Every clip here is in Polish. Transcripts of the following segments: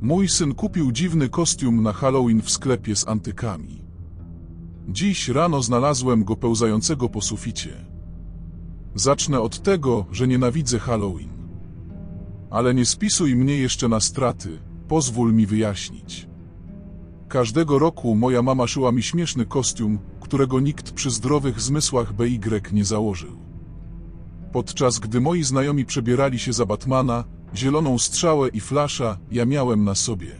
Mój syn kupił dziwny kostium na Halloween w sklepie z antykami. Dziś rano znalazłem go pełzającego po suficie. Zacznę od tego, że nienawidzę Halloween. Ale nie spisuj mnie jeszcze na straty, pozwól mi wyjaśnić. Każdego roku moja mama szyła mi śmieszny kostium, którego nikt przy zdrowych zmysłach BY nie założył. Podczas gdy moi znajomi przebierali się za Batmana, zieloną strzałę i flasza, ja miałem na sobie.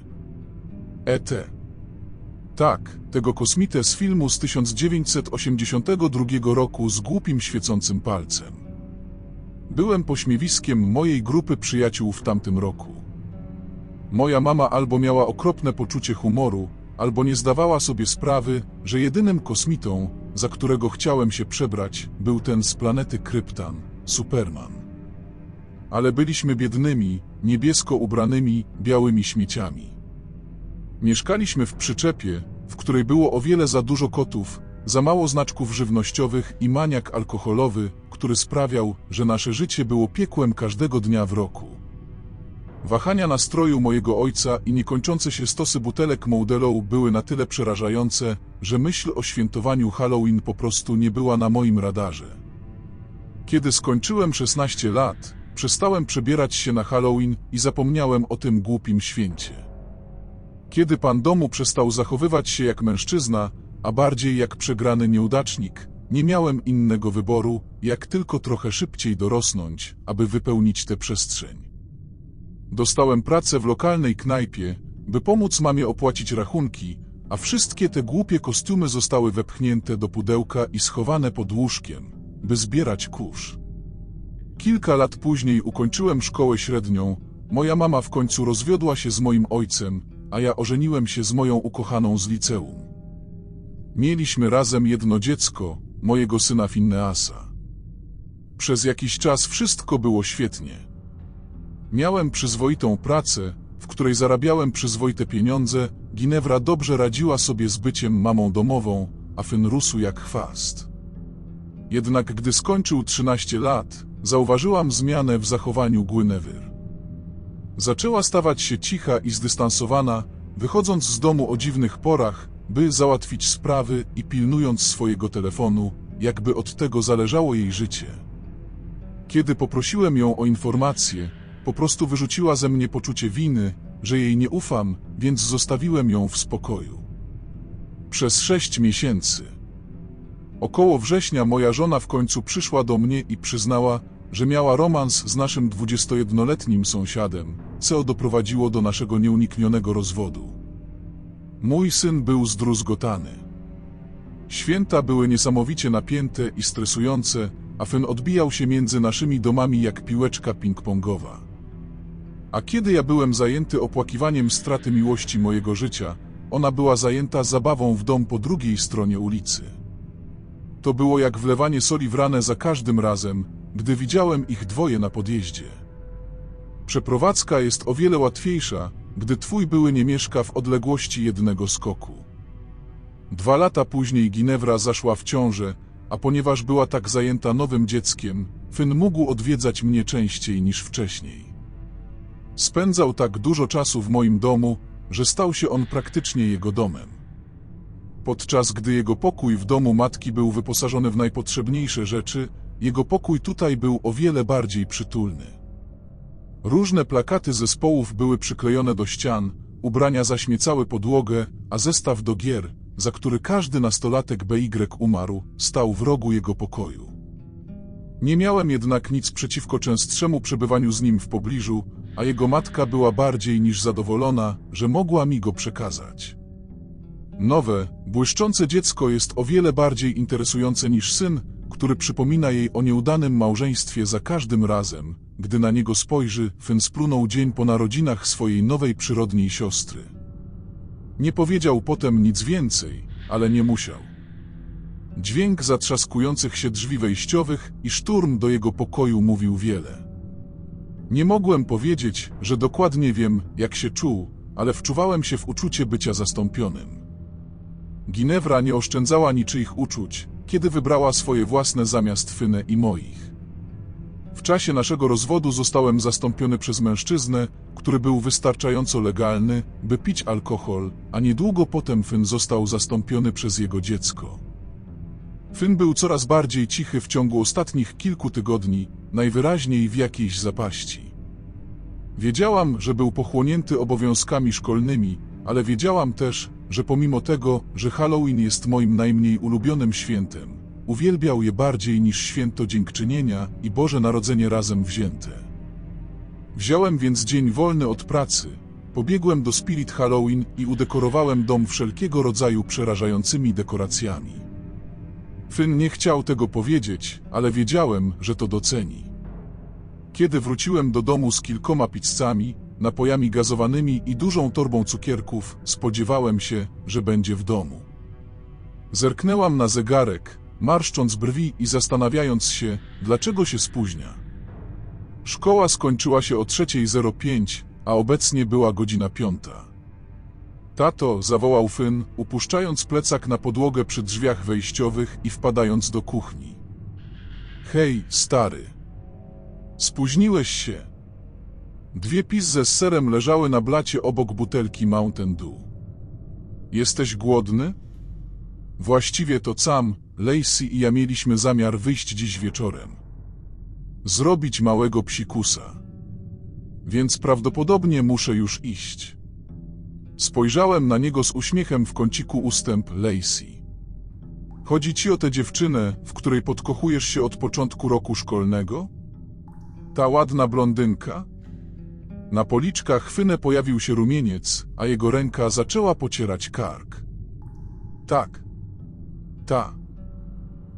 E.T. Tak, tego kosmitę z filmu z 1982 roku z głupim świecącym palcem. Byłem pośmiewiskiem mojej grupy przyjaciół w tamtym roku. Moja mama albo miała okropne poczucie humoru, albo nie zdawała sobie sprawy, że jedynym kosmitą, za którego chciałem się przebrać, był ten z planety Kryptan, Superman. Ale byliśmy biednymi, niebiesko ubranymi, białymi śmieciami. Mieszkaliśmy w przyczepie, w której było o wiele za dużo kotów, za mało znaczków żywnościowych i maniak alkoholowy, który sprawiał, że nasze życie było piekłem każdego dnia w roku. Wahania nastroju mojego ojca i niekończące się stosy butelek Modelow były na tyle przerażające, że myśl o świętowaniu Halloween po prostu nie była na moim radarze. Kiedy skończyłem 16 lat, przestałem przebierać się na Halloween i zapomniałem o tym głupim święcie. Kiedy pan domu przestał zachowywać się jak mężczyzna, a bardziej jak przegrany nieudacznik, nie miałem innego wyboru, jak tylko trochę szybciej dorosnąć, aby wypełnić tę przestrzeń. Dostałem pracę w lokalnej knajpie, by pomóc mamie opłacić rachunki, a wszystkie te głupie kostiumy zostały wepchnięte do pudełka i schowane pod łóżkiem, by zbierać kurz. Kilka lat później ukończyłem szkołę średnią, moja mama w końcu rozwiodła się z moim ojcem, a ja ożeniłem się z moją ukochaną z liceum. Mieliśmy razem jedno dziecko, mojego syna Finneasa. Przez jakiś czas wszystko było świetnie. Miałem przyzwoitą pracę, w której zarabiałem przyzwoite pieniądze, Ginewra dobrze radziła sobie z byciem mamą domową, a Fyn rósł jak chwast. Jednak gdy skończył 13 lat, zauważyłam zmianę w zachowaniu Guinevere. Zaczęła stawać się cicha i zdystansowana, wychodząc z domu o dziwnych porach, by załatwić sprawy i pilnując swojego telefonu, jakby od tego zależało jej życie. Kiedy poprosiłem ją o informacje, po prostu wyrzuciła ze mnie poczucie winy, że jej nie ufam, więc zostawiłem ją w spokoju. Przez sześć miesięcy. Około września moja żona w końcu przyszła do mnie i przyznała, że miała romans z naszym 21-letnim sąsiadem, co doprowadziło do naszego nieuniknionego rozwodu. Mój syn był zdruzgotany. Święta były niesamowicie napięte i stresujące, a Fen odbijał się między naszymi domami jak piłeczka ping-pongowa. A kiedy ja byłem zajęty opłakiwaniem straty miłości mojego życia, ona była zajęta zabawą w dom po drugiej stronie ulicy. To było jak wlewanie soli w ranę za każdym razem, gdy widziałem ich dwoje na podjeździe. Przeprowadzka jest o wiele łatwiejsza, gdy twój były nie mieszka w odległości jednego skoku. Dwa lata później Ginewra zaszła w ciążę, a ponieważ była tak zajęta nowym dzieckiem, Fyn mógł odwiedzać mnie częściej niż wcześniej. Spędzał tak dużo czasu w moim domu, że stał się on praktycznie jego domem. Podczas gdy jego pokój w domu matki był wyposażony w najpotrzebniejsze rzeczy, jego pokój tutaj był o wiele bardziej przytulny. Różne plakaty zespołów były przyklejone do ścian, ubrania zaśmiecały podłogę, a zestaw do gier, za który każdy nastolatek BY umarł, stał w rogu jego pokoju. Nie miałem jednak nic przeciwko częstszemu przebywaniu z nim w pobliżu, a jego matka była bardziej niż zadowolona, że mogła mi go przekazać. Nowe, błyszczące dziecko jest o wiele bardziej interesujące niż syn, który przypomina jej o nieudanym małżeństwie za każdym razem, gdy na niego spojrzy, Fyn splunął dzień po narodzinach swojej nowej przyrodniej siostry. Nie powiedział potem nic więcej, ale nie musiał. Dźwięk zatrzaskujących się drzwi wejściowych i szturm do jego pokoju mówił wiele. Nie mogłem powiedzieć, że dokładnie wiem, jak się czuł, ale wczuwałem się w uczucie bycia zastąpionym. Ginewra nie oszczędzała niczyich uczuć, kiedy wybrała swoje własne zamiast Fynę i moich. W czasie naszego rozwodu zostałem zastąpiony przez mężczyznę, który był wystarczająco legalny, by pić alkohol, a niedługo potem Finn został zastąpiony przez jego dziecko. Finn był coraz bardziej cichy w ciągu ostatnich kilku tygodni, najwyraźniej w jakiejś zapaści. Wiedziałam, że był pochłonięty obowiązkami szkolnymi, ale wiedziałam też, że pomimo tego, że Halloween jest moim najmniej ulubionym świętem, uwielbiał je bardziej niż święto dziękczynienia i Boże Narodzenie razem wzięte. Wziąłem więc dzień wolny od pracy, pobiegłem do Spirit Halloween i udekorowałem dom wszelkiego rodzaju przerażającymi dekoracjami. Finn nie chciał tego powiedzieć, ale wiedziałem, że to doceni. Kiedy wróciłem do domu z kilkoma pizzami, napojami gazowanymi i dużą torbą cukierków, spodziewałem się, że będzie w domu. Zerknęłam na zegarek, marszcząc brwi i zastanawiając się, dlaczego się spóźnia. Szkoła skończyła się o 3.05, a obecnie była godzina piąta. Tato, zawołał Finn, upuszczając plecak na podłogę przy drzwiach wejściowych i wpadając do kuchni. Hej, stary. Spóźniłeś się. Dwie pizze z serem leżały na blacie obok butelki Mountain Dew. Jesteś głodny? Właściwie to Sam, Lacey i ja mieliśmy zamiar wyjść dziś wieczorem. Zrobić małego psikusa. Więc prawdopodobnie muszę już iść. Spojrzałem na niego z uśmiechem w kąciku ustęp Lacey. Chodzi ci o tę dziewczynę, w której podkochujesz się od początku roku szkolnego? Ta ładna blondynka? Na policzkach Fynę pojawił się rumieniec, a jego ręka zaczęła pocierać kark. Tak. Ta.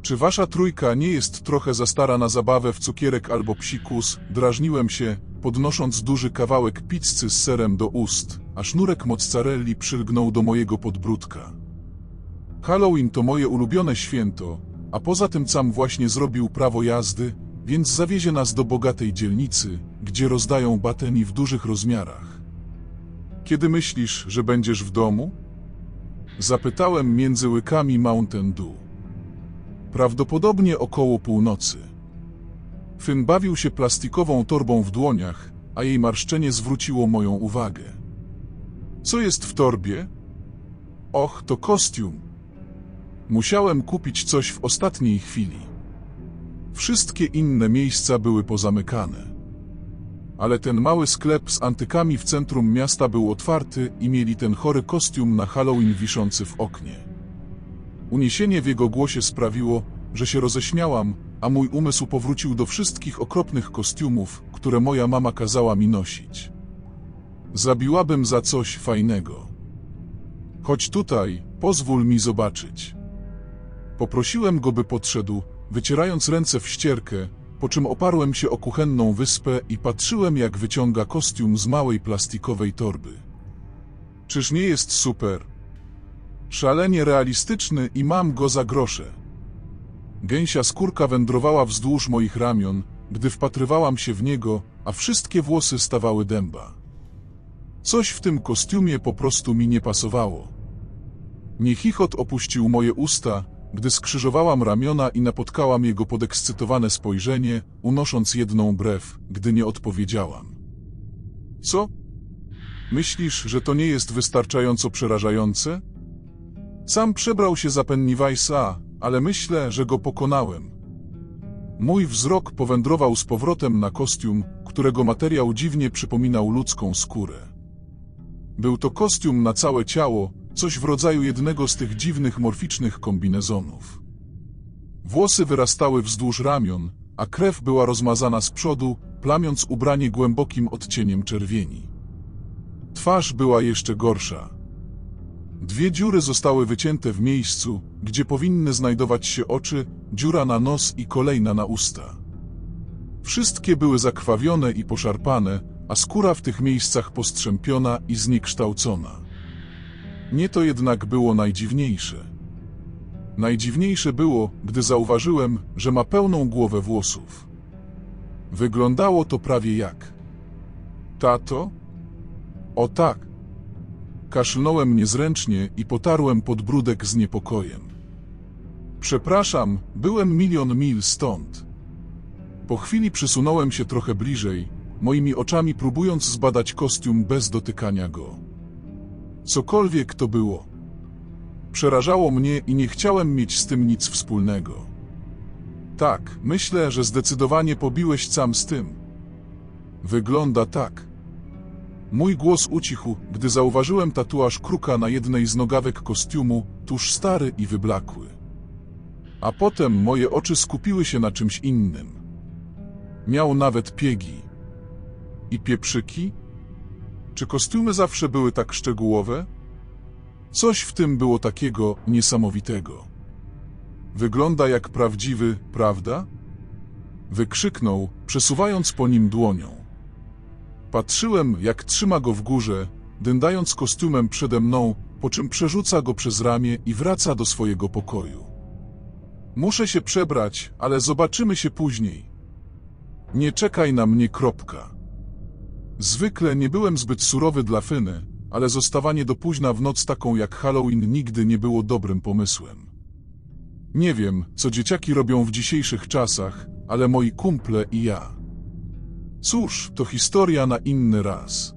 Czy wasza trójka nie jest trochę za stara na zabawę w cukierek albo psikus? Drażniłem się, podnosząc duży kawałek pizzy z serem do ust, a sznurek mozzarelli przylgnął do mojego podbródka. Halloween to moje ulubione święto, a poza tym Sam właśnie zrobił prawo jazdy, więc zawiezie nas do bogatej dzielnicy, gdzie rozdają bateni w dużych rozmiarach. Kiedy myślisz, że będziesz w domu? Zapytałem między łykami Mountain Dew. Prawdopodobnie około północy. Finn bawił się plastikową torbą w dłoniach, a jej marszczenie zwróciło moją uwagę. Co jest w torbie? Och, to kostium. Musiałem kupić coś w ostatniej chwili. Wszystkie inne miejsca były pozamykane. Ale ten mały sklep z antykami w centrum miasta był otwarty i mieli ten chory kostium na Halloween wiszący w oknie. Uniesienie w jego głosie sprawiło, że się roześmiałam, a mój umysł powrócił do wszystkich okropnych kostiumów, które moja mama kazała mi nosić. Zabiłabym za coś fajnego. Chodź tutaj, pozwól mi zobaczyć. Poprosiłem go, by podszedł, wycierając ręce w ścierkę, po czym oparłem się o kuchenną wyspę i patrzyłem, jak wyciąga kostium z małej plastikowej torby. Czyż nie jest super? Szalenie realistyczny i mam go za grosze. Gęsia skórka wędrowała wzdłuż moich ramion, gdy wpatrywałam się w niego, a wszystkie włosy stawały dęba. Coś w tym kostiumie po prostu mi nie pasowało. Nie chichot opuścił moje usta, gdy skrzyżowałam ramiona i napotkałam jego podekscytowane spojrzenie, unosząc jedną brew, gdy nie odpowiedziałam. Co? Myślisz, że to nie jest wystarczająco przerażające? Sam przebrał się za Pennywise'a, ale myślę, że go pokonałem. Mój wzrok powędrował z powrotem na kostium, którego materiał dziwnie przypominał ludzką skórę. Był to kostium na całe ciało, coś w rodzaju jednego z tych dziwnych morficznych kombinezonów. Włosy wyrastały wzdłuż ramion, a krew była rozmazana z przodu, plamiąc ubranie głębokim odcieniem czerwieni. Twarz była jeszcze gorsza. Dwie dziury zostały wycięte w miejscu, gdzie powinny znajdować się oczy, dziura na nos i kolejna na usta. Wszystkie były zakrwawione i poszarpane, a skóra w tych miejscach postrzępiona i zniekształcona. Nie to jednak było najdziwniejsze. Najdziwniejsze było, gdy zauważyłem, że ma pełną głowę włosów. Wyglądało to prawie jak... Tato? O tak. Kaszlnąłem niezręcznie i potarłem podbródek z niepokojem. Przepraszam, byłem milion mil stąd. Po chwili przysunąłem się trochę bliżej, moimi oczami próbując zbadać kostium bez dotykania go. Cokolwiek to było. Przerażało mnie i nie chciałem mieć z tym nic wspólnego. Tak, myślę, że zdecydowanie pobiłeś sam z tym. Wygląda tak. Mój głos ucichł, gdy zauważyłem tatuaż kruka na jednej z nogawek kostiumu, tuż stary i wyblakły. A potem moje oczy skupiły się na czymś innym. Miał nawet piegi. I pieprzyki? Czy kostiumy zawsze były tak szczegółowe? Coś w tym było takiego niesamowitego. Wygląda jak prawdziwy, prawda? Wykrzyknął, przesuwając po nim dłonią. Patrzyłem, jak trzyma go w górze, dyndając kostiumem przede mną, po czym przerzuca go przez ramię i wraca do swojego pokoju. Muszę się przebrać, ale zobaczymy się później. Nie czekaj na mnie, kropka. Zwykle nie byłem zbyt surowy dla Fyny, ale zostawanie do późna w noc taką jak Halloween nigdy nie było dobrym pomysłem. Nie wiem, co dzieciaki robią w dzisiejszych czasach, ale moi kumple i ja. Cóż, to historia na inny raz.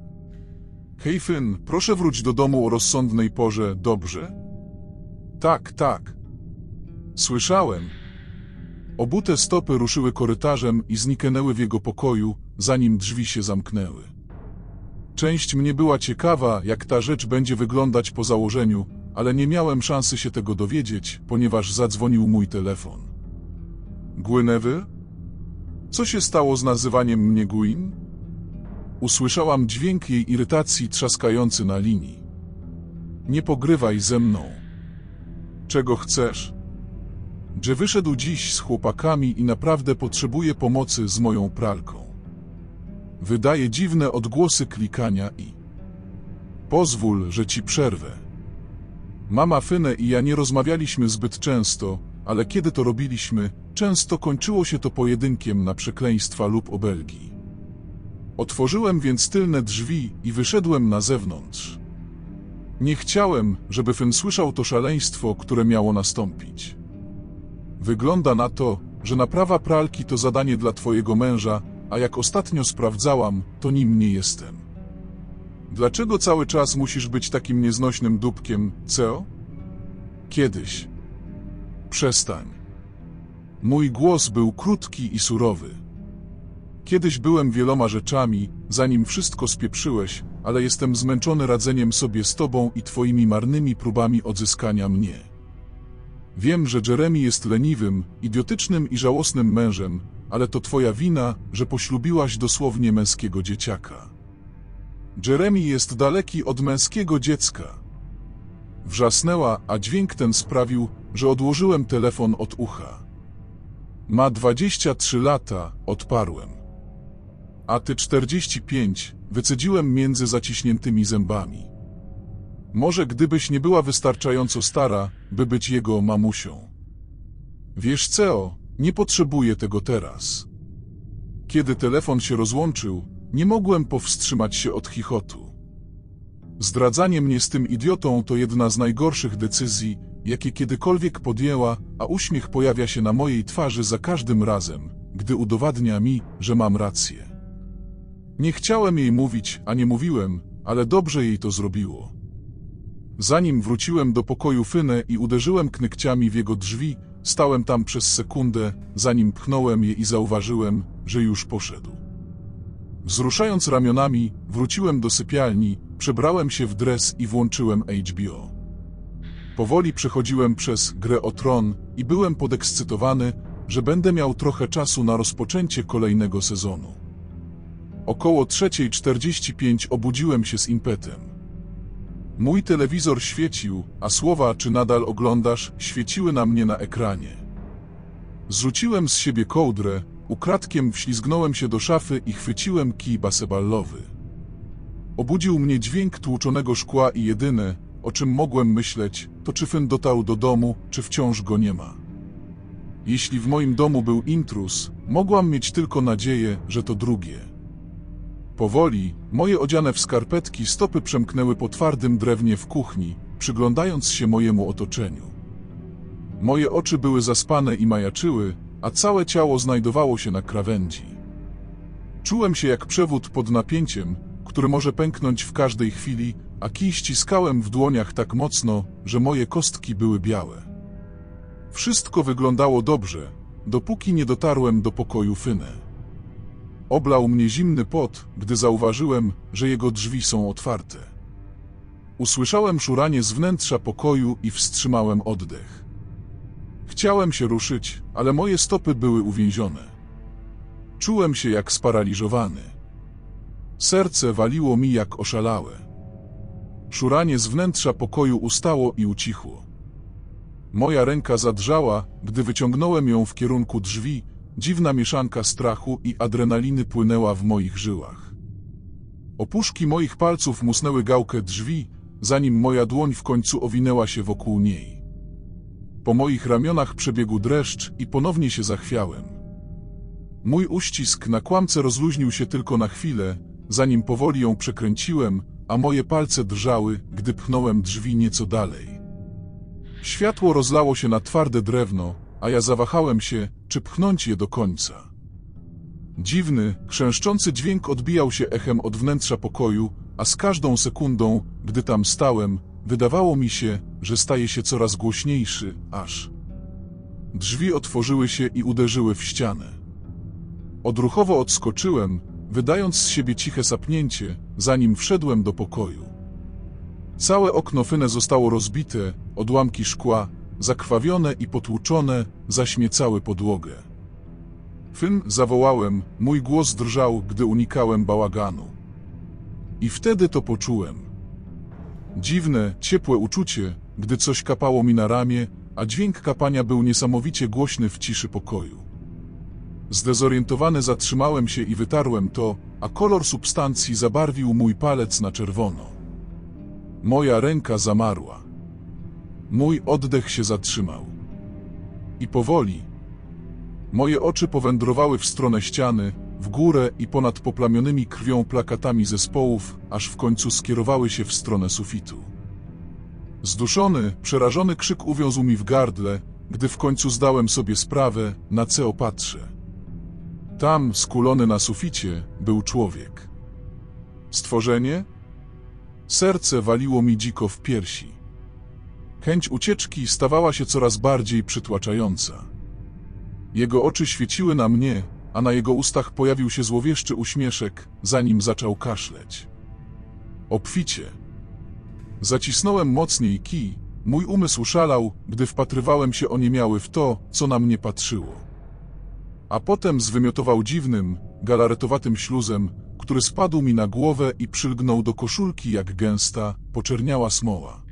Hej Fyn, proszę wróć do domu o rozsądnej porze, dobrze? Tak, tak. Słyszałem. Obute stopy ruszyły korytarzem i zniknęły w jego pokoju, zanim drzwi się zamknęły. Część mnie była ciekawa, jak ta rzecz będzie wyglądać po założeniu, ale nie miałem szansy się tego dowiedzieć, ponieważ zadzwonił mój telefon. Guinevere? Co się stało z nazywaniem mnie Gwyn? Usłyszałam dźwięk jej irytacji trzaskający na linii. Nie pogrywaj ze mną. Czego chcesz? Że wyszedł dziś z chłopakami i naprawdę potrzebuje pomocy z moją pralką. Wydaje dziwne odgłosy klikania i... Pozwól, że ci przerwę. Mama Fynę i ja nie rozmawialiśmy zbyt często, ale kiedy to robiliśmy, często kończyło się to pojedynkiem na przekleństwa lub obelgi. Otworzyłem więc tylne drzwi i wyszedłem na zewnątrz. Nie chciałem, żeby Fyn słyszał to szaleństwo, które miało nastąpić. Wygląda na to, że naprawa pralki to zadanie dla twojego męża, a jak ostatnio sprawdzałam, to nim nie jestem. Dlaczego cały czas musisz być takim nieznośnym dupkiem, Ceo? Kiedyś. Przestań. Mój głos był krótki i surowy. Kiedyś byłem wieloma rzeczami, zanim wszystko spieprzyłeś, ale jestem zmęczony radzeniem sobie z tobą i twoimi marnymi próbami odzyskania mnie. Wiem, że Jeremy jest leniwym, idiotycznym i żałosnym mężem, ale to twoja wina, że poślubiłaś dosłownie męskiego dzieciaka. Jeremy jest daleki od męskiego dziecka. Wrzasnęła, a dźwięk ten sprawił, że odłożyłem telefon od ucha. Ma 23 lata, odparłem. A ty 45, wycedziłem między zaciśniętymi zębami. Może gdybyś nie była wystarczająco stara, by być jego mamusią. Wiesz co, nie potrzebuję tego teraz. Kiedy telefon się rozłączył, nie mogłem powstrzymać się od chichotu. Zdradzanie mnie z tym idiotą to jedna z najgorszych decyzji, jakie kiedykolwiek podjęła, a uśmiech pojawia się na mojej twarzy za każdym razem, gdy udowadnia mi, że mam rację. Nie chciałem jej mówić, a nie mówiłem, ale dobrze jej to zrobiło. Zanim wróciłem do pokoju Fynę i uderzyłem knykciami w jego drzwi, stałem tam przez sekundę, zanim pchnąłem je i zauważyłem, że już poszedł. Wzruszając ramionami, wróciłem do sypialni, przebrałem się w dres i włączyłem HBO. Powoli przechodziłem przez grę o tron i byłem podekscytowany, że będę miał trochę czasu na rozpoczęcie kolejnego sezonu. Około 3.45 obudziłem się z impetem. Mój telewizor świecił, a słowa czy nadal oglądasz świeciły na mnie na ekranie. Zrzuciłem z siebie kołdrę, ukradkiem wślizgnąłem się do szafy i chwyciłem kij baseballowy. Obudził mnie dźwięk tłuczonego szkła i jedyne, o czym mogłem myśleć, to czy Fyn dotarł do domu, czy wciąż go nie ma. Jeśli w moim domu był intrus, mogłam mieć tylko nadzieję, że to drugie. Powoli, moje odziane w skarpetki stopy przemknęły po twardym drewnie w kuchni, przyglądając się mojemu otoczeniu. Moje oczy były zaspane i majaczyły, a całe ciało znajdowało się na krawędzi. Czułem się jak przewód pod napięciem, który może pęknąć w każdej chwili, a kij ściskałem w dłoniach tak mocno, że moje kostki były białe. Wszystko wyglądało dobrze, dopóki nie dotarłem do pokoju Fynę. Oblał mnie zimny pot, gdy zauważyłem, że jego drzwi są otwarte. Usłyszałem szuranie z wnętrza pokoju i wstrzymałem oddech. Chciałem się ruszyć, ale moje stopy były uwięzione. Czułem się jak sparaliżowany. Serce waliło mi jak oszalałe. Szuranie z wnętrza pokoju ustało i ucichło. Moja ręka zadrżała, gdy wyciągnąłem ją w kierunku drzwi, dziwna mieszanka strachu i adrenaliny płynęła w moich żyłach. Opuszki moich palców musnęły gałkę drzwi, zanim moja dłoń w końcu owinęła się wokół niej. Po moich ramionach przebiegł dreszcz i ponownie się zachwiałem. Mój uścisk na kłamce rozluźnił się tylko na chwilę, zanim powoli ją przekręciłem, a moje palce drżały, gdy pchnąłem drzwi nieco dalej. Światło rozlało się na twarde drewno, a ja zawahałem się, czy pchnąć je do końca. Dziwny, chrzęszczący dźwięk odbijał się echem od wnętrza pokoju, a z każdą sekundą, gdy tam stałem, wydawało mi się, że staje się coraz głośniejszy, aż... Drzwi otworzyły się i uderzyły w ścianę. Odruchowo odskoczyłem, wydając z siebie ciche sapnięcie, zanim wszedłem do pokoju. Całe okno Fynę zostało rozbite, odłamki szkła, zakrwawione i potłuczone, zaśmiecały podłogę. Fyn zawołałem, mój głos drżał, gdy unikałem bałaganu. I wtedy to poczułem. Dziwne, ciepłe uczucie, gdy coś kapało mi na ramię, a dźwięk kapania był niesamowicie głośny w ciszy pokoju. Zdezorientowany zatrzymałem się i wytarłem to, a kolor substancji zabarwił mój palec na czerwono. Moja ręka zamarła. Mój oddech się zatrzymał. I powoli. Moje oczy powędrowały w stronę ściany, w górę i ponad poplamionymi krwią plakatami zespołów, aż w końcu skierowały się w stronę sufitu. Zduszony, przerażony krzyk uwiązł mi w gardle, gdy w końcu zdałem sobie sprawę, na co opatrzę. Tam, skulony na suficie, był człowiek. Stworzenie? Serce waliło mi dziko w piersi. Chęć ucieczki stawała się coraz bardziej przytłaczająca. Jego oczy świeciły na mnie, a na jego ustach pojawił się złowieszczy uśmieszek, zanim zaczął kaszleć. Obficie. Zacisnąłem mocniej kij, mój umysł szalał, gdy wpatrywałem się oniemiały w to, co na mnie patrzyło. A potem zwymiotował dziwnym, galaretowatym śluzem, który spadł mi na głowę i przylgnął do koszulki jak gęsta, poczerniała smoła.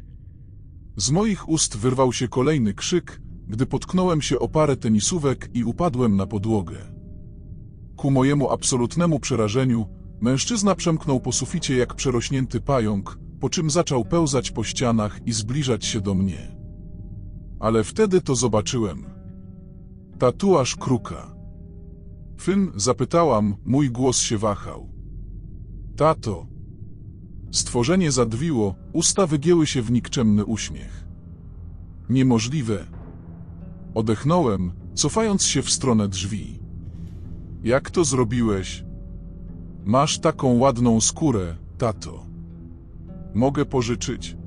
Z moich ust wyrwał się kolejny krzyk, gdy potknąłem się o parę tenisówek i upadłem na podłogę. Ku mojemu absolutnemu przerażeniu, mężczyzna przemknął po suficie jak przerośnięty pająk, po czym zaczął pełzać po ścianach i zbliżać się do mnie. Ale wtedy to zobaczyłem. Tatuaż kruka. Fyn, zapytałam, mój głos się wahał. Tato. Stworzenie zadwiło, usta wygięły się w nikczemny uśmiech. Niemożliwe. Odechnąłem, cofając się w stronę drzwi. Jak to zrobiłeś? Masz taką ładną skórę, tato. Mogę pożyczyć?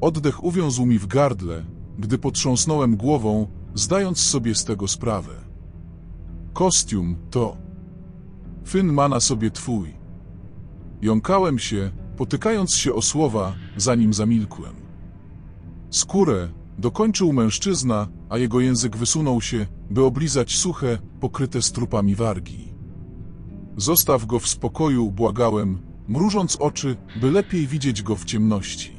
Oddech uwiązł mi w gardle, gdy potrząsnąłem głową, zdając sobie z tego sprawę. Kostium to. Fyn ma na sobie twój. Jąkałem się, potykając się o słowa, zanim zamilkłem. Skórę dokończył mężczyzna, a jego język wysunął się, by oblizać suche, pokryte strupami wargi. Zostaw go w spokoju, błagałem, mrużąc oczy, by lepiej widzieć go w ciemności.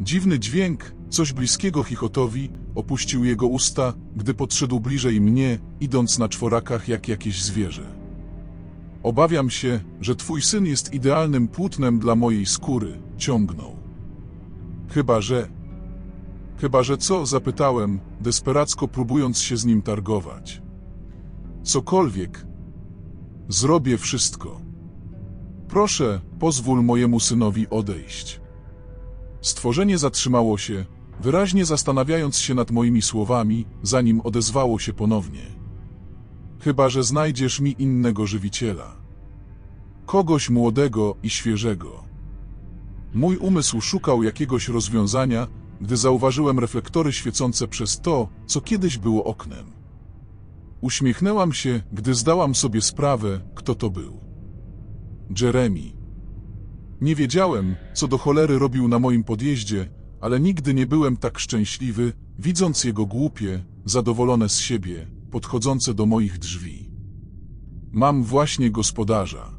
Dziwny dźwięk, coś bliskiego chichotowi, opuścił jego usta, gdy podszedł bliżej mnie, idąc na czworakach jak jakieś zwierzę. Obawiam się, że twój syn jest idealnym płótnem dla mojej skóry, ciągnął. Chyba, że... Chyba, że co? Zapytałem, desperacko próbując się z nim targować. Cokolwiek. Zrobię wszystko. Proszę, pozwól mojemu synowi odejść. Stworzenie zatrzymało się, wyraźnie zastanawiając się nad moimi słowami, zanim odezwało się ponownie. Chyba, że znajdziesz mi innego żywiciela. Kogoś młodego i świeżego. Mój umysł szukał jakiegoś rozwiązania, gdy zauważyłem reflektory świecące przez to, co kiedyś było oknem. Uśmiechnęłam się, gdy zdałam sobie sprawę, kto to był. Jeremy. Nie wiedziałem, co do cholery robił na moim podjeździe, ale nigdy nie byłem tak szczęśliwy, widząc jego głupie, zadowolone z siebie, podchodzące do moich drzwi. Mam właśnie gospodarza.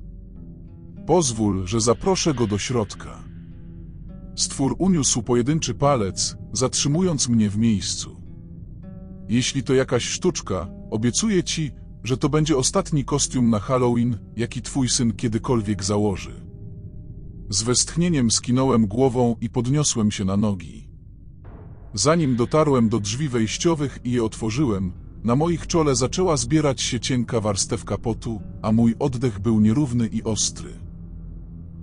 Pozwól, że zaproszę go do środka. Stwór uniósł pojedynczy palec, zatrzymując mnie w miejscu. Jeśli to jakaś sztuczka, obiecuję ci, że to będzie ostatni kostium na Halloween, jaki twój syn kiedykolwiek założy. Z westchnieniem skinąłem głową i podniosłem się na nogi. Zanim dotarłem do drzwi wejściowych i je otworzyłem, na moich czole zaczęła zbierać się cienka warstewka potu, a mój oddech był nierówny i ostry.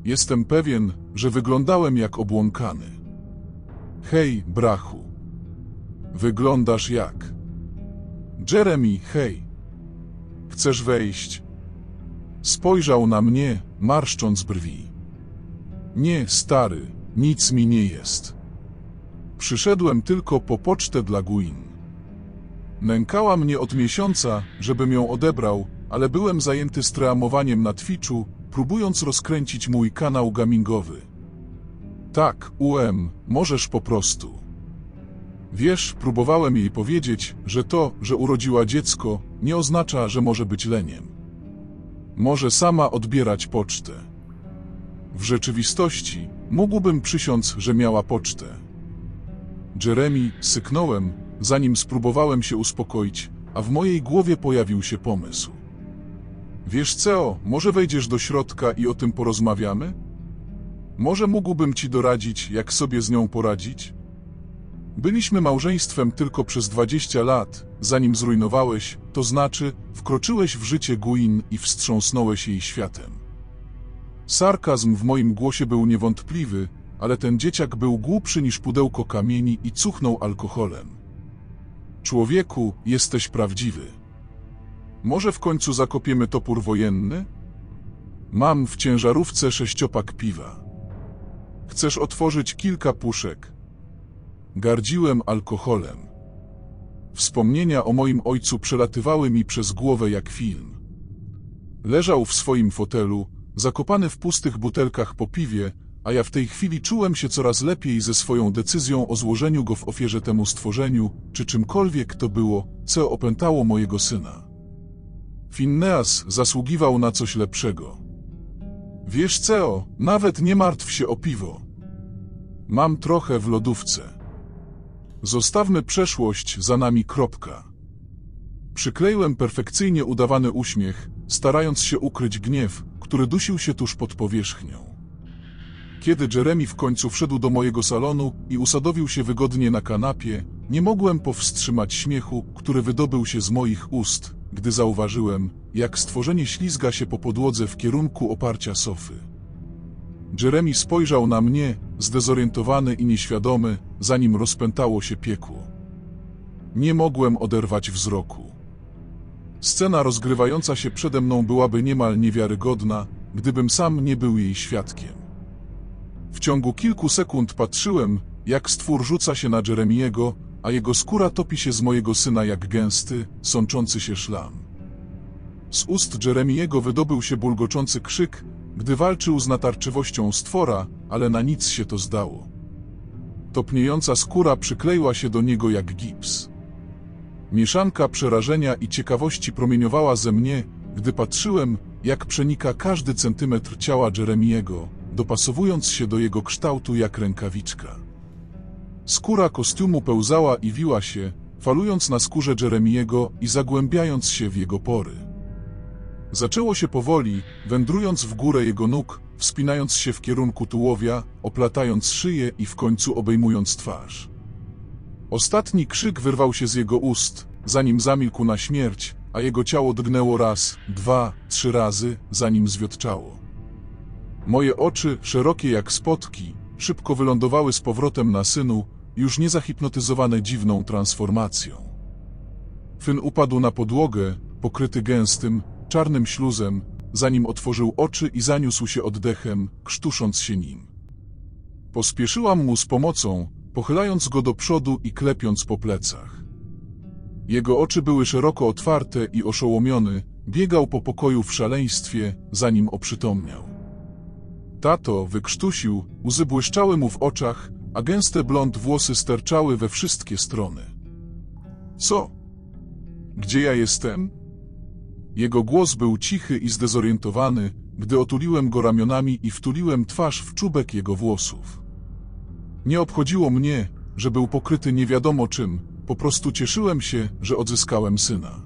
Jestem pewien, że wyglądałem jak obłąkany. Hej, brachu. Wyglądasz jak... Jeremy, hej. Chcesz wejść? Spojrzał na mnie, marszcząc brwi. Nie, stary, nic mi nie jest. Przyszedłem tylko po pocztę dla Gwyn. Nękała mnie od miesiąca, żebym ją odebrał, ale byłem zajęty streamowaniem na Twitchu, próbując rozkręcić mój kanał gamingowy. Tak, UM, możesz po prostu. Wiesz, próbowałem jej powiedzieć, że to, że urodziła dziecko, nie oznacza, że może być leniem. Może sama odbierać pocztę. W rzeczywistości mógłbym przysiąc, że miała pocztę. Jeremy, syknąłem, zanim spróbowałem się uspokoić, a w mojej głowie pojawił się pomysł. Wiesz co, może wejdziesz do środka i o tym porozmawiamy? Może mógłbym ci doradzić, jak sobie z nią poradzić? Byliśmy małżeństwem tylko przez 20 lat, zanim zrujnowałeś, to znaczy wkroczyłeś w życie Gwyn i wstrząsnąłeś jej światem. Sarkazm w moim głosie był niewątpliwy, ale ten dzieciak był głupszy niż pudełko kamieni i cuchnął alkoholem. Człowieku, jesteś prawdziwy. Może w końcu zakopiemy topór wojenny? Mam w ciężarówce sześciopak piwa. Chcesz otworzyć kilka puszek? Gardziłem alkoholem. Wspomnienia o moim ojcu przelatywały mi przez głowę jak film. Leżał w swoim fotelu, zakopany w pustych butelkach po piwie, a ja w tej chwili czułem się coraz lepiej ze swoją decyzją o złożeniu go w ofierze temu stworzeniu, czy czymkolwiek to było, co opętało mojego syna. Finneas zasługiwał na coś lepszego. Wiesz co, nawet nie martw się o piwo. Mam trochę w lodówce. Zostawmy przeszłość za nami kropka. Przykleiłem perfekcyjnie udawany uśmiech, starając się ukryć gniew, który dusił się tuż pod powierzchnią. Kiedy Jeremy w końcu wszedł do mojego salonu i usadowił się wygodnie na kanapie, nie mogłem powstrzymać śmiechu, który wydobył się z moich ust, gdy zauważyłem, jak stworzenie ślizga się po podłodze w kierunku oparcia sofy. Jeremy spojrzał na mnie, zdezorientowany i nieświadomy, zanim rozpętało się piekło. Nie mogłem oderwać wzroku. Scena rozgrywająca się przede mną byłaby niemal niewiarygodna, gdybym sam nie był jej świadkiem. W ciągu kilku sekund patrzyłem, jak stwór rzuca się na Jeremiego, a jego skóra topi się z mojego syna jak gęsty, sączący się szlam. Z ust Jeremiego wydobył się bulgoczący krzyk, gdy walczył z natarczywością stwora, ale na nic się to zdało. Topniejąca skóra przykleiła się do niego jak gips. Mieszanka przerażenia i ciekawości promieniowała ze mnie, gdy patrzyłem, jak przenika każdy centymetr ciała Jeremiego, dopasowując się do jego kształtu jak rękawiczka. Skóra kostiumu pełzała i wiła się, falując na skórze Jeremiego i zagłębiając się w jego pory. Zaczęło się powoli, wędrując w górę jego nóg, wspinając się w kierunku tułowia, oplatając szyję i w końcu obejmując twarz. Ostatni krzyk wyrwał się z jego ust, zanim zamilkł na śmierć, a jego ciało drgnęło raz, dwa, trzy razy, zanim zwiotczało. Moje oczy, szerokie jak spotki, szybko wylądowały z powrotem na synu, już nie zahipnotyzowane dziwną transformacją. Fyn upadł na podłogę, pokryty gęstym, czarnym śluzem, zanim otworzył oczy i zaniósł się oddechem, krztusząc się nim. Pospieszyłam mu z pomocą, pochylając go do przodu i klepiąc po plecach. Jego oczy były szeroko otwarte i oszołomiony, biegał po pokoju w szaleństwie, zanim oprzytomniał. Tato wykrztusił, łzy błyszczały mu w oczach, a gęste blond włosy sterczały we wszystkie strony. Co? Gdzie ja jestem? Jego głos był cichy i zdezorientowany, gdy otuliłem go ramionami i wtuliłem twarz w czubek jego włosów. Nie obchodziło mnie, że był pokryty nie wiadomo czym, po prostu cieszyłem się, że odzyskałem syna.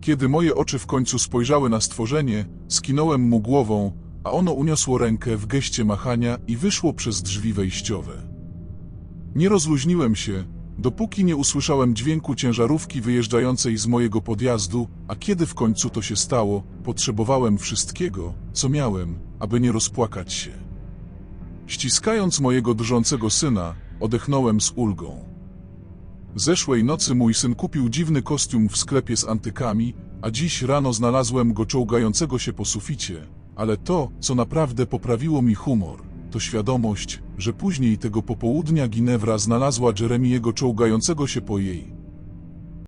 Kiedy moje oczy w końcu spojrzały na stworzenie, skinąłem mu głową, a ono uniosło rękę w geście machania i wyszło przez drzwi wejściowe. Nie rozluźniłem się, dopóki nie usłyszałem dźwięku ciężarówki wyjeżdżającej z mojego podjazdu, a kiedy w końcu to się stało, potrzebowałem wszystkiego, co miałem, aby nie rozpłakać się. Ściskając mojego drżącego syna, odechnąłem z ulgą. Zeszłej nocy mój syn kupił dziwny kostium w sklepie z antykami, a dziś rano znalazłem go czołgającego się po suficie, ale to, co naprawdę poprawiło mi humor, to świadomość, że później tego popołudnia Ginewra znalazła Jeremiego czołgającego się po jej